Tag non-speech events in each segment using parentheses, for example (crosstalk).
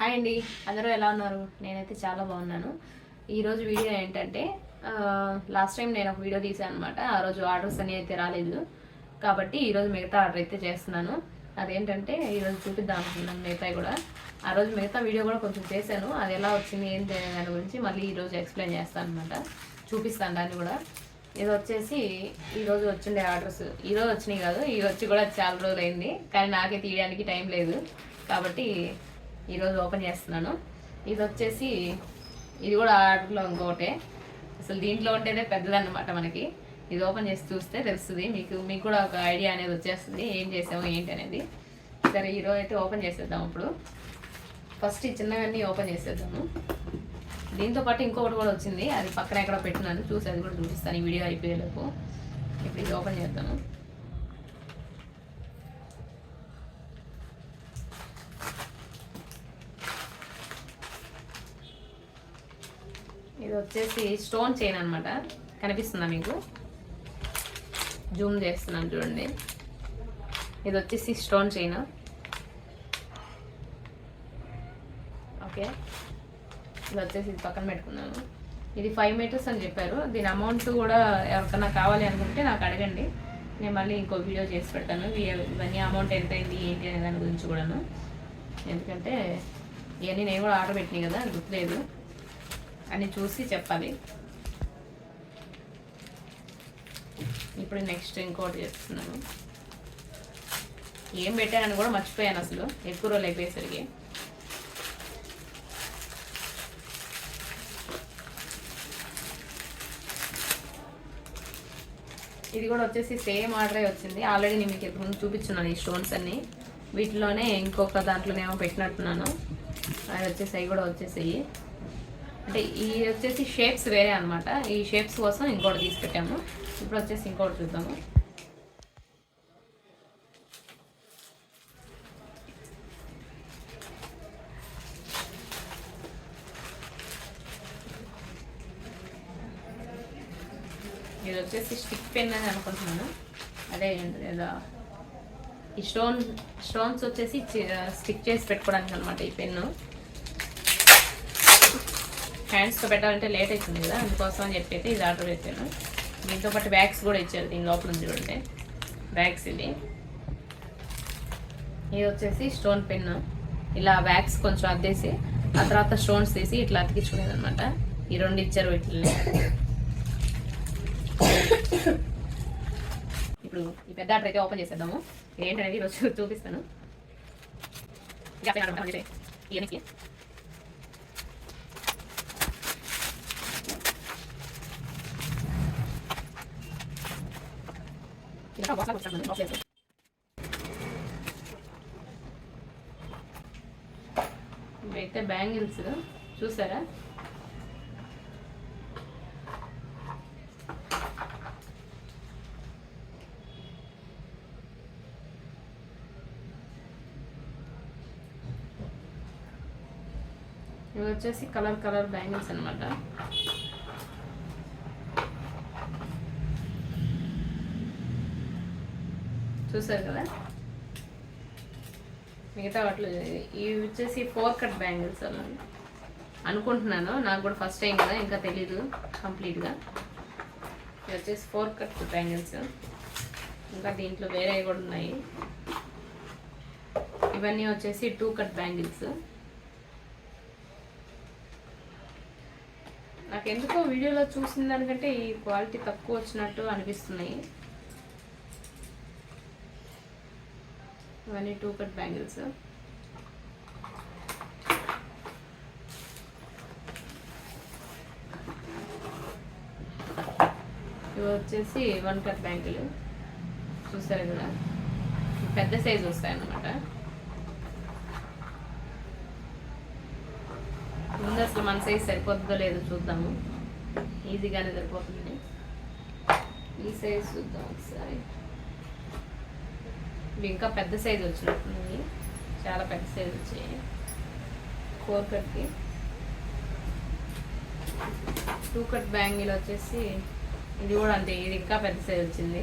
Hi అండి. అందరూ ఎలా ఉన్నారు? నేనైతే చాలా బాగున్నాను. ఈరోజు వీడియో ఏంటంటే లాస్ట్ టైం నేను ఒక వీడియో తీసాను అనమాట ఆ రోజు ఆర్డర్స్ అని అయితే రాలేదు. కాబట్టి ఈరోజు మిగతా ఆర్డర్ అయితే చేస్తున్నాను. అదేంటంటే ఈరోజు చూపిద్దాం అనుకున్నాను మిగతా కూడా. ఆ రోజు మిగతా వీడియో కూడా కొంచెం చేశాను. అది ఎలా వచ్చింది ఏంటి అనే దాని గురించి మళ్ళీ ఈరోజు ఎక్స్ప్లెయిన్ చేస్తాను అనమాట చూపిస్తాను దాన్ని కూడా. ఇది వచ్చేసి ఈరోజు వచ్చిండే ఆర్డర్స్. ఈరోజు వచ్చినాయి కాదు ఇవి వచ్చి కూడా చాలా రోజులు అయింది కానీ నాకే తీయడానికి టైం లేదు. కాబట్టి ఈరోజు ఓపెన్ చేస్తున్నాను. ఇది వచ్చేసి ఇది కూడా ఆర్డర్లో ఇంకోటే. అసలు దీంట్లో ఉంటేనే పెద్దదన్నమాట మనకి. ఇది ఓపెన్ చేసి చూస్తే తెలుస్తుంది. మీకు మీకు కూడా ఒక ఐడియా అనేది వచ్చేస్తుంది. ఏం చేసాము ఏంటి అనేది. సరే ఈరోజు అయితే ఓపెన్ చేసేద్దాం ఇప్పుడు. ఫస్ట్ ఈ చిన్నవన్నీ ఓపెన్ చేసేద్దాము. దీంతో పాటు ఇంకొకటి కూడా వచ్చింది. అది పక్కన ఎక్కడ పెట్టినాను. చూసి అది కూడా చూపిస్తాను. ఈ వీడియో అయిపోయేలోపు. ఇప్పుడు ఇది ఓపెన్ చేద్దాము. ఇది వచ్చేసి స్టోన్ చైన్ అనమాట కనిపిస్తుందా మీకు? జూమ్ చేస్తున్నాను చూడండి. ఇది వచ్చేసి స్టోన్ చైన్ ఓకే. ఇది వచ్చేసి ఇది పక్కన పెట్టుకున్నాను. ఇది ఫైవ్ మీటర్స్ అని చెప్పారు. దీని అమౌంట్ కూడా ఎవరికన్నా కావాలి అనుకుంటే నాకు అడగండి. నేను మళ్ళీ ఇంకో వీడియో చేసి పెడతాను. ఇవన్నీ అమౌంట్ ఎంత అయింది ఏంటి అనే దాని గురించి కూడాను. ఎందుకంటే ఇవన్నీ నేను కూడా ఆర్డర్ పెట్టినాయి కదా గుర్తులేదు. అని చూసి చెప్పాలి. ఇప్పుడు నెక్స్ట్ ఇంకోటి చేస్తున్నాను. ఏం పెట్టానని కూడా మర్చిపోయాను అసలు. ఎక్కువ రోజులు అయిపోయేసరికి. ఇది కూడా వచ్చేసి సేమ్ ఆర్డరే వచ్చింది. ఆల్రెడీ నేను మీకు ఇప్పుడు ముందు చూపించున్నాను ఈ స్టోన్స్ అన్ని. వీటిలోనే ఇంకొక దాంట్లోనేమో పెట్టినట్టున్నాను. అది వచ్చేసి అవి కూడా వచ్చేసాయి. అంటే ఈ వచ్చేసి షేప్స్ వేరే అన్నమాట. ఈ షేప్స్ కోసం ఇంకోటి తీసి పెట్టాము ఇప్పుడు వచ్చేసి ఇంకోటి చూద్దాము. ఇది వచ్చేసి స్టిక్ పెన్ అని అనుకుంటున్నాను. అదే లేదా ఈ స్టోన్ స్టోన్స్ వచ్చేసి స్టిక్ చేసి పెట్టుకోవడానికి అనమాట ఈ పెన్ను హ్యాండ్స్తో పెట్టాలంటే లేట్ అవుతుంది కదా అందుకోసం అని చెప్పి అయితే ఇది ఆర్డర్ పెట్టాను. దీంతో పాటు బ్యాగ్స్ కూడా ఇచ్చారు దీని లోపల ఉంది చూడండి. బ్యాగ్స్ ఇది ఇది వచ్చేసి స్టోన్ పెన్ ఇలా బ్యాగ్స్ కొంచెం అద్దేసి ఆ తర్వాత స్టోన్స్ తీసి ఇట్లా అతికించుకునేది అనమాట ఈ రెండు ఇచ్చారు వీటిని ఇప్పుడు ఈ పెద్ద ఆర్డర్ అయితే ఓపెన్ చేసేద్దాము. ఏంటనేది ఈరోజు (laughs) చూపిస్తాను. ఇంకా అయితే బాక్స్ ఇవైతే బ్యాంగిల్స్ చూసారా? ఇవి వచ్చేసి కలర్ కలర్ బ్యాంగిల్స్ అనమాట చూసారు కదా? మిగతా వాటిలో ఇవి వచ్చేసి ఫోర్ కట్ బ్యాంగిల్స్ అలా. అనుకుంటున్నాను. నాకు కూడా ఫస్ట్ టైం కదా ఇంకా తెలీదు కంప్లీట్గా ఇవి వచ్చేసి ఫోర్ కట్ బ్యాంగిల్స్ ఇంకా దీంట్లో వేరే కూడా ఉన్నాయి. ఇవన్నీ వచ్చేసి టూ కట్ బ్యాంగిల్స్ నాకు ఎందుకో వీడియోలో చూసిన దానికంటే ఈ క్వాలిటీ తక్కువ వచ్చినట్టు అనిపిస్తున్నాయి. ఇవన్నీ టూ కట్ బ్యాంగిల్స్. ఇవి వచ్చేసి వన్ కట్ బ్యాంగిల్. చూసారు కదా? పెద్ద సైజు వస్తాయన్నమాట. ముందు అసలు మన సైజ్ సరిపోతుందో లేదో చూద్దాము. ఈజీగానే సరిపోతుంది. ఈ సైజ్ చూద్దాం ఒకసారి. ఇవి ఇంకా పెద్ద సైజు వచ్చినట్టున్నాయి చాలా పెద్ద సైజు వచ్చాయి. ఫోర్ కట్కి టూ కట్ బ్యాంగిల్ వచ్చేసి ఇది కూడా అంతే ఇది ఇంకా పెద్ద సైజు వచ్చింది.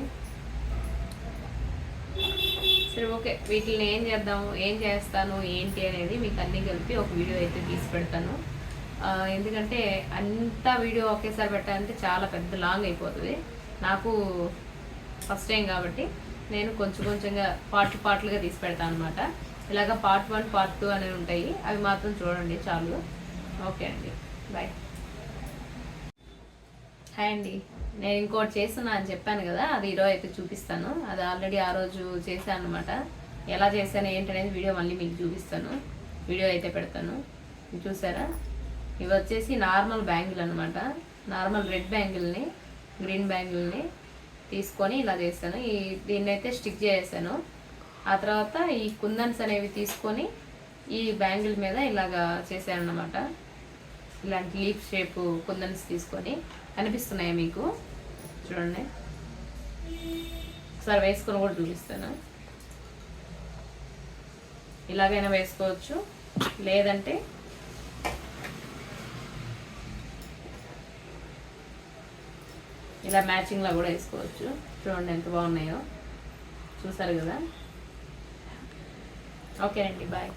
సరే ఓకే. వీటిని ఏం చేద్దాము ఏం చేస్తాను ఏంటి అనేది మీకు అన్నీ కలిపి ఒక వీడియో అయితే తీసి పెడతాను. ఎందుకంటే అంత వీడియో ఒకేసారి పెట్టాలంటే చాలా పెద్ద లాంగ్ అయిపోతుంది. నాకు ఫస్ట్ టైం కాబట్టి నేను కొంచెం కొంచెంగా పార్ట్ పార్ట్లుగా తీసి పెడతాను అనమాట ఇలాగ పార్ట్ వన్ పార్ట్ టూ అనేవి ఉంటాయి. అవి మాత్రం చూడండి చాలు. ఓకే అండి. బాయ్ హాయ్ అండి. నేను ఇంకోటి చేస్తున్నా అని చెప్పాను కదా అది ఈరోజు అయితే చూపిస్తాను. అది ఆల్రెడీ ఆ రోజు చేశాను అనమాట ఎలా చేశాను ఏంటనేది వీడియో మళ్ళీ మీకు చూపిస్తాను. వీడియో అయితే పెడతాను. చూసారా? ఇవి వచ్చేసి నార్మల్ బ్యాంగిల్ అనమాట నార్మల్ రెడ్ బ్యాంగిల్ని గ్రీన్ బ్యాంగిల్ని తీసుకొని ఇలా చేశాను. ఈ దీన్ని అయితే స్టిక్ చేసాను ఆ తర్వాత ఈ కుందన్స్ అనేవి తీసుకొని ఈ బ్యాంగిల్ మీద ఇలాగా చేశాను అనమాట ఇలాంటి లీఫ్ షేప్ కుందన్స్ తీసుకొని. కనిపిస్తున్నాయి మీకు? చూడండి. ఒకసారి వేసుకొని కూడా చూపిస్తాను. ఇలాగైనా వేసుకోవచ్చు. లేదంటే ఇలా మ్యాచింగ్లో కూడా వేసుకోవచ్చు. చూడండి ఎంత బాగున్నాయో. చూసారు కదా? ఓకే అండి బాయ్